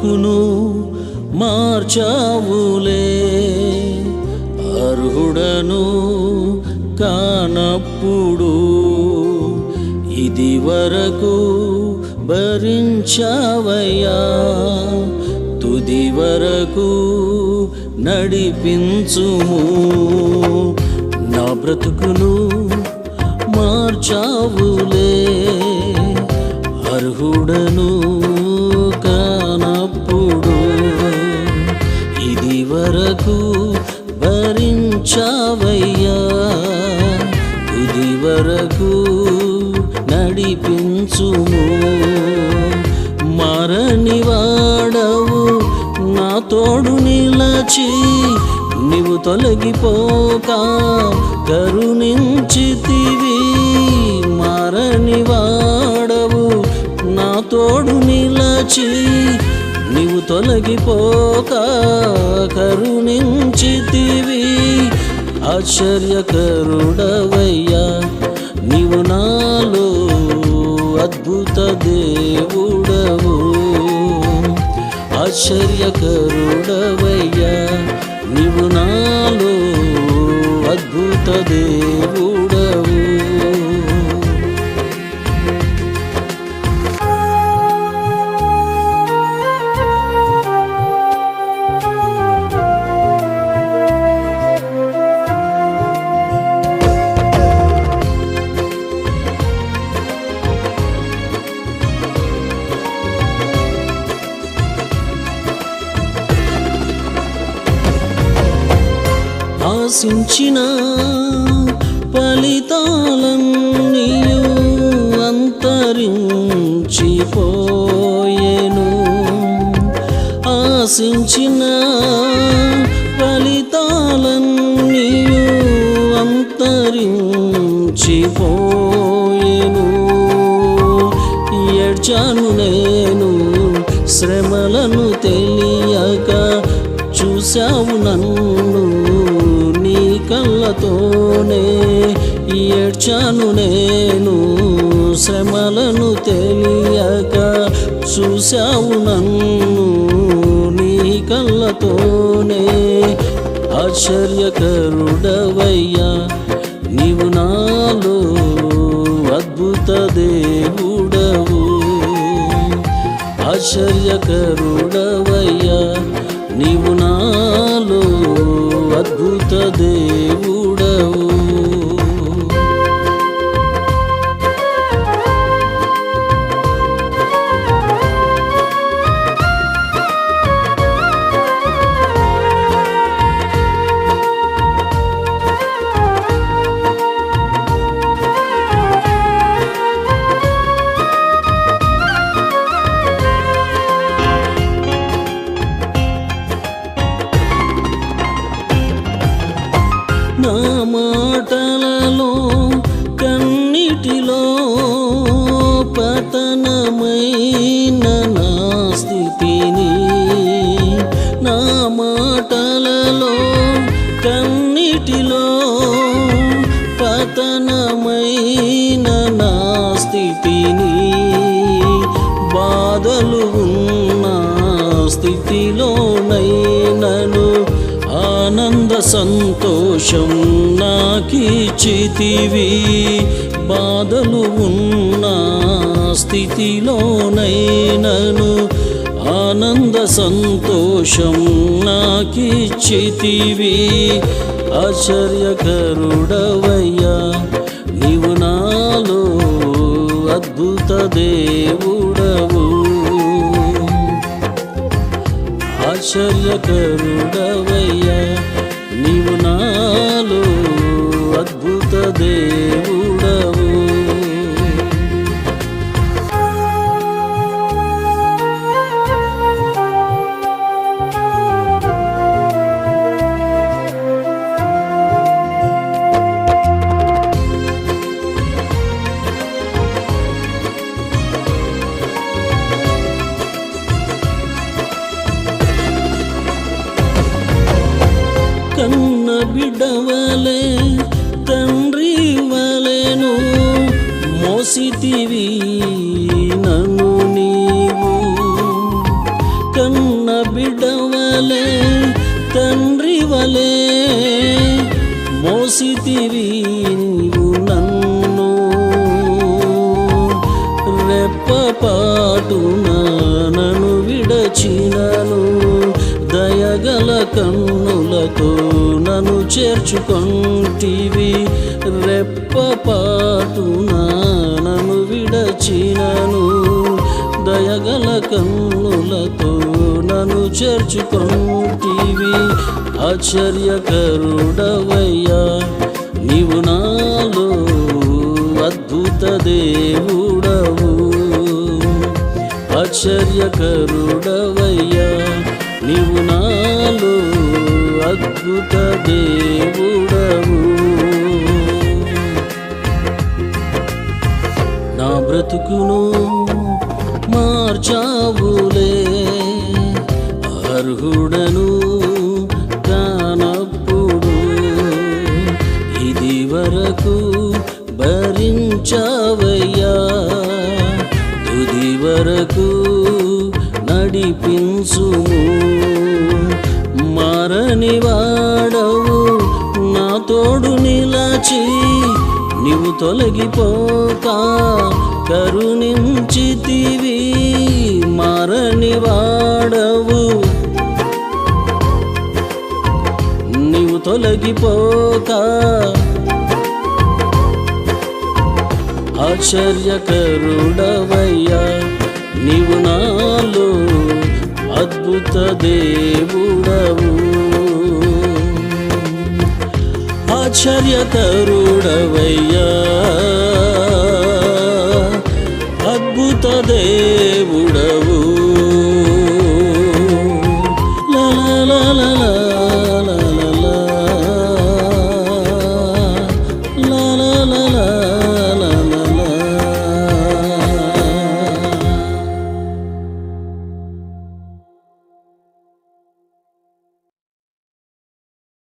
బ్రతుకును మార్చావులే. అర్హుడను కానప్పుడు ఇది వరకు భరించావయ్యా. తుది వరకు నడిపించుము. నా బ్రతుకును మార్చావులే. అర్హుడను వరకు భరించావయ్యా. ఇది వరకు నడిపించుము. మరణి వాడవు నా తోడు నిలచి నీవు తొలగిపోక కరుణించితివి. మరణి వాడవు నా తోడు నిలచి నీవు తొలగిపోక కరుణించితివి. ఆశ్చర్యకరుడవయ్యా నీవు నాలో అద్భుత దేవుడవు. ఆశ్చర్యకరుడవయ్యా ఆశించిన ఫలితాలన్నీయు అంతరించిపోయేను. ఆశించిన ఫలితాలన్నీయు అంతరించిపోయేను. ఏడ్చాను నేను శ్రమలను తెలియక చూశావు నన్ను. కళ్ళతోనే ఏడ్చాను నేను శ్రమలను తెలియక. చూశావు నన్ను నీ కళ్ళతోనే ఆశ్చర్యకరుడవయ్యా. నీవు నాలో అద్భుత దేవుడవు. ఆశ్చర్యకరుడవయ్యా నీవు నాలో నా మాటలలో కన్నిటిలో పతనమైన నా స్థితిని నా మాటలలో కన్నిటిలో పతనమైన నా స్థితిని బాధలు ఉన్న స్థితిలోనై ఆనంద సంతోషం నాకీచితివి బాధలు ఉన్న స్థితిలోనైనను ఆనంద సంతోషం నాకిచ్చితివి. ఆశ్చర్యకరుడవయ్యా నీవు నాలో అద్భుత దేవుడవు. ఆశ్చర్యకరుడవయ్యా కన్న బిడ్డవలే తండ్రి వలెను మోసితివి నన్ను నీవు. కన్న బిడ్డవలే తండ్రి వలే మోసితివి నీవు నన్ను. రెప్పపాటున నన్ను విడచినా కన్నులతో నన్ను చేర్చుకొంటివి. రెప్పపాటున నన్ను విడచినను. దయగల కన్నులతో నన్ను చేర్చుకొంటివి. ఆశ్చర్యకరుడవయ్యా నీవు నాలో అద్భుత దేవుడవు. ఆశ్చర్యకరుడవయ్యా నీవు నాలో అద్భుత దేవుడవు. నా బ్రతుకును మార్చావులే. అర్హుడను కానప్పుడు ఇది వరకు భరించావయ్యా. తుది వరకు నడిపించుము. తోడు నిలచి నీవు తొలగిపోక కరుణించితివి మారని వాడవు. నీవు తొలగిపోక ఆశ్చర్యకరుడవయ్యా నీవు నాలో అద్భుత దేవుడవు. ఆశ్చర్యకరుడవయ్యా అద్భుత దేవుడవు.